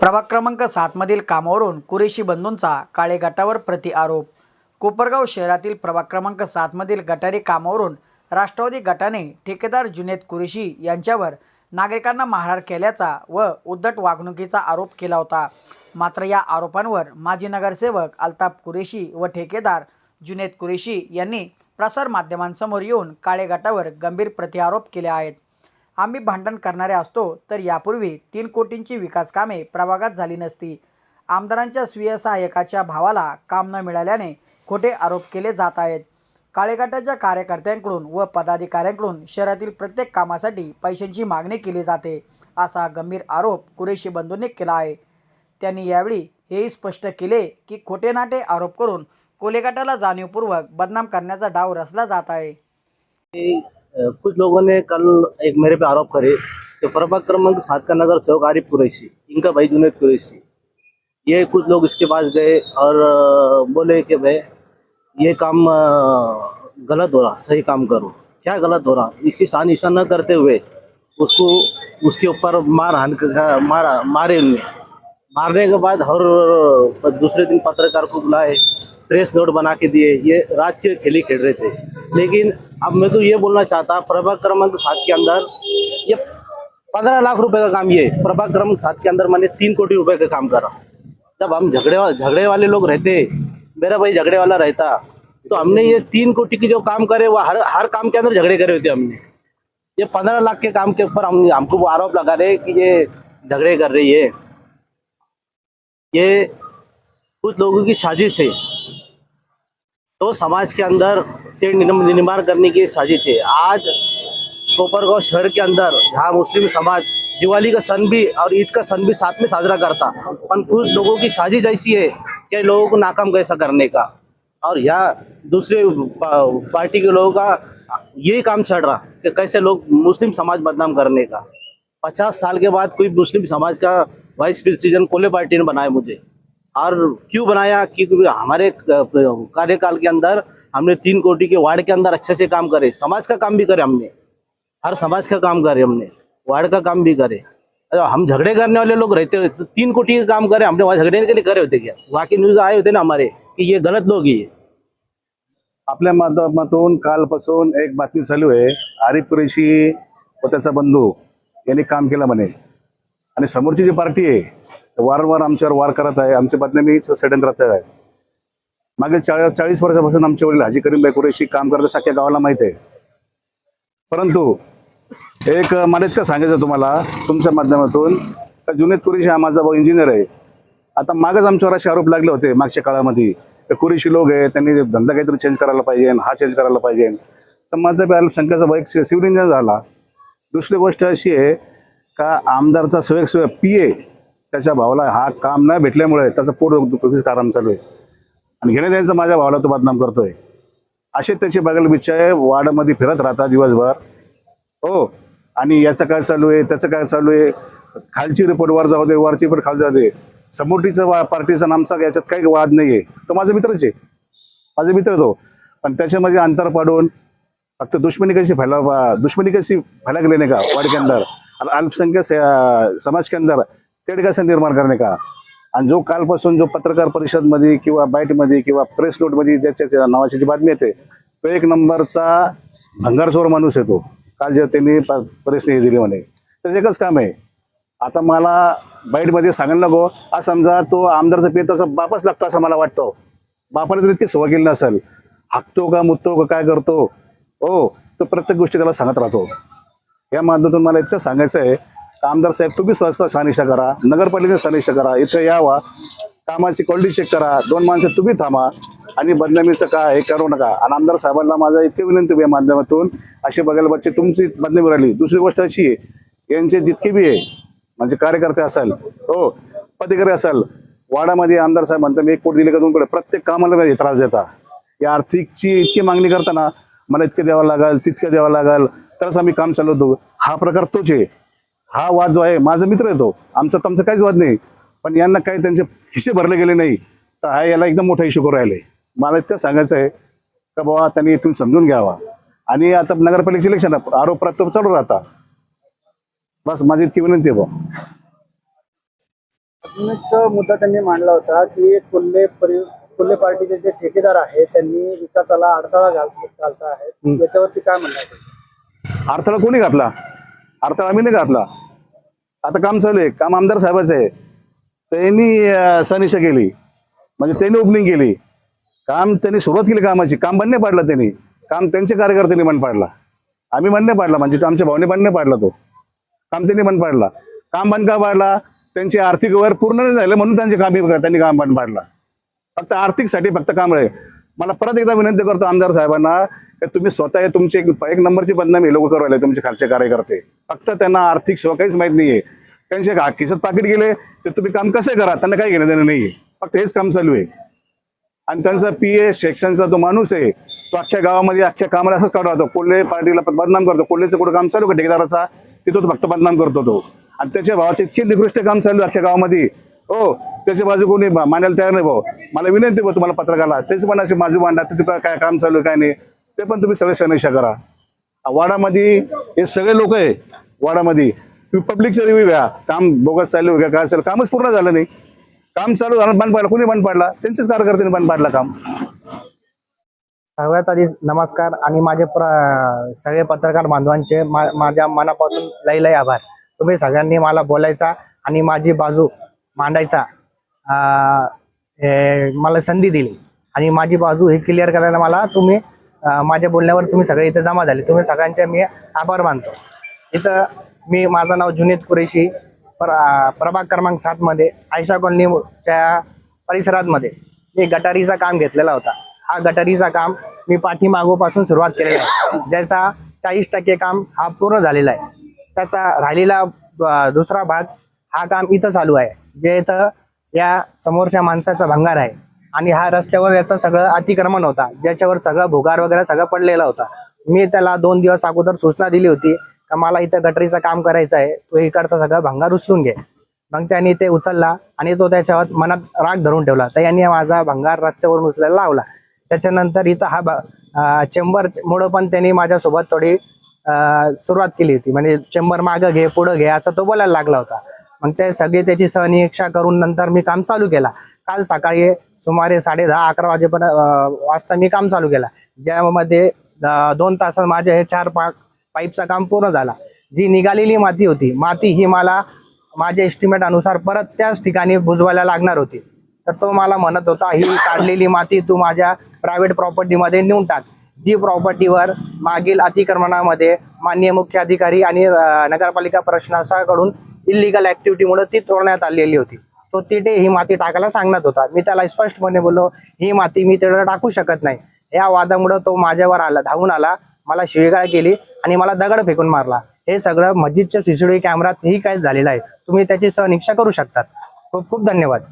प्रभाग क्रमांक सातमधील कामावरून कुरेशी बंधूंचा काळे गटावर प्रति आरोप. कोपरगाव शहरातील प्रभाग क्रमांक सातमधील गटारी कामावरून राष्ट्रवादी गटाने ठेकेदार जुनेद कुरेशी यांच्यावर नागरिकांना मारहाण केल्याचा व उद्धट वागणुकीचा आरोप केला होता. मात्र या आरोपांवर माजी नगरसेवक अल्ताफ कुरेशी व ठेकेदार जुनेद कुरेशी यांनी प्रसारमाध्यमांसमोर येऊन काळे गटावर गंभीर प्रतिआरोप केले आहेत. आम्ही भांडण करणारे असतो तर यापूर्वी तीन कोटींची विकास कामे प्रभागात झाली नसती. आमदारांच्या स्वीय सहाय्यकाच्या भावाला काम न मिळाल्याने खोटे आरोप केले जात आहेत. काळेगटाच्या कार्यकर्त्यांकडून व पदाधिकाऱ्यांकडून शहरातील प्रत्येक कामासाठी पैशांची मागणी केली जाते असा गंभीर आरोप कुरेशी बंधूंनी केला आहे. त्यांनी यावेळी हेही स्पष्ट केले की खोटे नाटे आरोप करून कोलेगटाला जाणीवपूर्वक बदनाम करण्याचा डाव रचला जात आहे. कुछ लोगों ने कल एक मेरे पे आरोप करे कि प्रभाग क्रमांक सात का नगर सेवक आरिफ कुरैशी, इनका भाई जुनेद कुरैशी। ये कुछ लोग इसके पास गए और बोले कि भाई, ये काम गलत हो रहा, सही काम करो। क्या गलत हो रहा? इसकी शान ईशा न करते हुए उसको, उसके ऊपर मार हान मारा, मारे उनने मारने के बाद हर दूसरे दिन पत्रकार को बुलाए, प्रेस नोट बना के दिए। ये राजकीय खेली खेल रहे थे। लेकिन अब मैं तो ये बोलना चाहता, प्रभाग क्रमांक सात के अंदर ये पंद्रह लाख रुपए का काम ये, प्रभाग क्रमांक सात के अंदर मैंने तीन कोटी रुपए का काम करा। जब हम झगड़े झगड़े वाले लोग रहते, मेरा भाई झगड़े वाला रहता तो हमने ये तीन कोटी की जो काम करे, वो हर हर काम के अंदर झगड़े करे होते हमने। ये पंद्रह लाख के काम के ऊपर हम, हमको आरोप लगा रहे कि ये झगड़े कर रही है। ये कुछ लोगों की साजिश है। तो समाज के अंदर निर्माण करने की साजिश है आज कोपरगांव शहर के अंदर जहाँ मुस्लिम समाज, दिवाली का सन भी और ईद का सन भी साथ में साजरा करता। पर कुछ लोगों की साजिश ऐसी है कि लोगों को नाकाम कैसा करने का। और यहाँ दूसरे पार्टी के लोगों का यही काम चढ़ रहा कि कैसे लोग मुस्लिम समाज बदनाम करने का। पचास साल के बाद कोई मुस्लिम समाज का वाइस प्रेसिडेंट कोले पार्टी ने बनाया मुझे। और क्यों बनाया? क्योंकि हमारे कार्यकाल के अंदर हमने तीन कोटी के वार्ड के अंदर अच्छे से काम करे। समाज का काम भी करे हमने। हर समाज का काम करे हमने। वार्ड का काम भी करे। अरे हम झगड़े करने वाले लोग रहते हुए तो तीन कोटी का काम करे हमने वहाँ झगड़े के लिए करे होते क्या? वहाँ के न्यूज आए होते ना हमारे कि ये गलत लोग ही आपल्या माध्यमातून कालपासून एक बातमी चालू आहे. आरिफ कुरेशी व त्याचा बंधू यांनी काम केलं म्हणे. आणि समोरची जी पार्टी आहे वारंवार आमच्यावर वार करत आहे. आमच्या बातम्यांनी षडयंत्रात आहे. मागील चाळीस चाळीस वर्षापासून आमचे वडील हाजी करीमबाई कुरेशी काम करतात सारख्या गावाला माहिती आहे. परंतु एक मला इतकं सांगायचं तुम्हाला तुमच्या माध्यमातून का जुनेद कुरेशी हा माझा भाऊ इंजिनियर आहे. आता मागच आमच्यावर असे आरोप लागले होते मागच्या काळामध्ये ते कुरेशी लोक आहे त्यांनी धंदा काहीतरी चेंज करायला पाहिजे हा चेंज करायला पाहिजे. तर माझा बी संख्याचा भाऊ एक सिव्हिल इंजिनियर झाला. दुसरी गोष्ट अशी आहे का आमदारचा स्वयंसेवक पी ए त्याच्या भावाला हा काम न भेटल्यामुळे त्याचं पोट दुखीच कारण चालू आहे. आणि घेणे त्यांचं माझ्या भावाला तो बदनाम करतोय. असे त्याचे बघायला बिच्छा आहे फिरत राहतात दिवसभर. हो आणि याचं काय चालू आहे त्याचं काय चालू आहे? खालची रिपोर्ट वर जाऊ दे वरची रिपोर्ट खाली जाऊ दे. समोरटीचं वा पार्टीचा नामचा याच्यात काही वाद नाही आहे तो माझा मित्रच आहे. माझा मित्र तो. पण त्याच्यामध्ये अंतर पाडून फक्त दुश्मनी कशी फैला दुश्मनी कशी फैला गेली नाही का वार्ड के अंदर और अल्पसंख्यक समाज के अंदर तेढ कसं निर्माण करणे का? आणि जो कालपासून जो पत्रकार परिषदमध्ये किंवा बाईटमध्ये किंवा प्रेस नोटमध्ये ज्याच्या नावाची जी बातमी येते तो एक नंबरचा भंगारचोर माणूस येतो. काल जे त्यांनी परिस्थिती प्रेसने हे दिली म्हणे. त्याचं एकच काम आहे. आता मला बाईटमध्ये सांगायला नको. आज समजा तो आमदारचा पेट तसा बापच लागतो असं मला वाटतं. बापाने तर इतकी सवय केली नसेल हाकतो का मुततो का काय करतो? हो तो प्रत्येक गोष्टी त्याला सांगत राहतो. या माध्यमातून मला इतकं सांगायचं आहे आमदार साहेब तुम्ही स्वतः स्थानिशा करा नगरपालिकेने स्थानिशा करा इथं यावा. कामाची क्वालिटी चेक करा. दोन माणसं तुम्ही थांबा. आणि बदनामीचं का हे करू नका. आणि आमदार साहेबांना माझा इतकी विनंती या माध्यमातून. असे बघायला बच्चे तुमची बदनामी राहिली. दुसरी गोष्ट अशी आहे यांचे जितके बी आहे म्हणजे कार्यकर्ते असेल हो पदाधिकारी असेल वाडामध्ये आमदार साहेब म्हणतात मी एक कोटी दिले का दोन कोटी? प्रत्येक कामाला त्रास देता या आर्थिकची इतकी मागणी करताना मला इतके द्यावं लागेल तितकं द्यावं लागेल तरच आम्ही काम चालवतो. हा प्रकार तोच आहे. हा वाद जो आहे माझा मित्र आहे तो. आमचा तुमचा काहीच वाद नाही. पण यांना काही त्यांचे खिशे भरले गेले नाही. तर हा याला एकदम मोठा इश्यू करू राहिले. मला इतकं सांगायचं आहे का बाबा त्यांनी इथून समजून घ्यावा. आणि आता नगरपालिकेचे इलेक्शन आरोप प्रत्यारोप चालू राहता. बस माझी इतकी विनंती आहे एक मुद्दा त्यांनी मांडला होता की परि कोल्हे पार्टीचे जे ठेकेदार आहेत त्यांनी विकासाला अडथळा घाल घालता आहेत. याच्यावरती काय म्हणणं आहे? अडथळा कोणी घातला? अडथळा आम्ही नाही घातला. आता काम चालू आहे. काम आमदार साहेबाचं आहे. त्यांनी सनिशा केली. म्हणजे त्यांनी ओपनिंग केली. काम त्यांनी सुरुवात केली कामाची. काम बंद नाही पाडलं त्यांनी. काम त्यांचे कार्यकर्त्यांनी बंद पाडला. आम्ही बंद नाही पाडला. म्हणजे तो आमच्या भावने बंद नाही पाडला तो. काम त्यांनी बंद पाडला. काम बंद का पाडला? त्यांचे आर्थिक व्यवहार पूर्ण नाही झाले म्हणून त्यांचे काम त्यांनी काम बंद पाडला. फक्त आर्थिकसाठी फक्त काम आहे. मला परत एकदा विनंती करतो आमदार साहेबांना तुम्ही स्वतः तुमचे एक एक नंबरची बदनामी लोक करू तुमचे खालचे कार्यकर्ते. फक्त त्यांना आर्थिक सेवा काहीच माहीत नाहीये. त्यांचे का खिशात पाकिट गेले तर तुम्ही काम कसे करा? त्यांना काही घेणं देणं नाहीये. फक्त हेच काम चालू आहे. आणि त्यांचा पी ए सेक्शनचा जो माणूस आहे तो अख्ख्या गावामध्ये अख्ख्या कामाला असंच काढतो कोल्हे पार्टीला बदनाम करतो. कोल्हेचं कुठं काम चालू का? ठेकेदाराचा? तिथं तो फक्त बदनाम करतो तो. आणि त्याच्या भावाचे इतके निकृष्ट काम चालू आहे अख्ख्या गावामध्ये. हो त्याची बाजू कोणी मांडायला तयार नाही भाऊ. मला विनंती भाऊ तुम्हाला पत्रकाला त्याची पण अशी बाजू मांडा. त्याचं काय काय काम चालू आहे काय नाही. ते पण तुम्ही सगळे समीक्षा करा. वाडामध्ये हे सगळे लोक आहे वाडामध्ये. तुम्ही पब्लिकचा रिव्ह्यू घ्या. काम बोगस चालू घ्या काय चालू कामच पूर्ण झालं नाही. काम चालू झालं बंद पाडलं. कोणी बंद पाडला? त्यांचेच कार्यकर्त्यांनी बंद पाडला काम. सगळ्यात आधी नमस्कार आणि माझे प्र सगळे पत्रकार बांधवांचे माझ्या मनापासून लई लई आभार. तुम्ही सगळ्यांनी मला बोलायचा आणि माझी बाजू मांडायचा हे मला संधी दिली. आणि माझी बाजू ही क्लिअर करायला मला तुम्ही माझ्या बोलण्यावर तुम्ही सगळे इथे जमा झाले. तुम्ही सगळ्यांचे मी आभार मानतो. इथं मी माझं नाव जुनेद कुरेशी प्र प्रभाग क्रमांक सातमध्ये आयशा कॉलनीच्या परिसरामध्ये मी गटारीचा काम घेतलेला होता. हा गटारीचा काम मी पाठीमागोपासून सुरुवात केलेला आहे. ज्याचा चाळीस टक्के काम हा पूर्ण झालेला आहे. त्याचा राहिलेला दुसरा भाग हा काम इथं चालू आहे. जे इथं या समोरच्या माणसाचा भंगार आहे. आणि हा रस्त्यावर याचं सगळं अतिक्रमण होता. ज्याच्यावर सगळं भुगार वगैरे सगळं पडलेला होता. मी त्याला दोन दिवस अगोदर सूचना दिली होती का मला इथं गटरीचं काम करायचं आहे तो इकडचा सगळं भंगार उचलून घे. मग त्यांनी ते उचलला आणि तो त्याच्यावर मनात राग धरून ठेवला. तर यांनी माझा भंगार रस्त्यावरून उचलायला लावला. त्याच्यानंतर इथं हा चेंबर मुळे पण त्यांनी माझ्यासोबत थोडी सुरुवात केली होती. म्हणजे चेंबर मागं घे पुढं घे असं तो बोलायला लागला होता. मग ते सगळे त्याची सहनिरीक्षा करून नंतर मी काम चालू केला. काल सकाळी सुमारे साडे दहा अकरा वाजेपर्यंत वाजता मी काम चालू केला. ज्यामध्ये दोन तासात माझे हे चार पा पाईपचं काम पूर्ण झाला. जी निघालेली माती होती माती ही मला माझ्या एस्टिमेट अनुसार परत त्याच ठिकाणी बुजवायला लागणार होती. तर तो मला म्हणत होता ही काढलेली माती तू माझ्या प्रायव्हेट प्रॉपर्टीमध्ये नेऊन टाक. जी प्रॉपर्टीवर मागील अतिक्रमणामध्ये माननीय मुख्य अधिकारी आणि नगरपालिका प्रशासनाकडून इलिगल ऍक्टिव्हिटीमुळे ती तोडण्यात आलेली होती. तो तिथे ही माती टाकायला सांगण्यात होता. मी त्याला स्पष्टपणे बोललो ही माती मी तिथे टाकू शकत नाही. या वादामुळे तो माझ्यावर आला धावून आला मला शिवीगाळ केली आणि मला दगड फेकून मारला. हे सगळं मस्जिदच्या सीसीटीव्ही कॅमेरात ही काय झालेलं आहे. तुम्ही त्याची सहनिक्षा करू शकतात. खूप खूप धन्यवाद.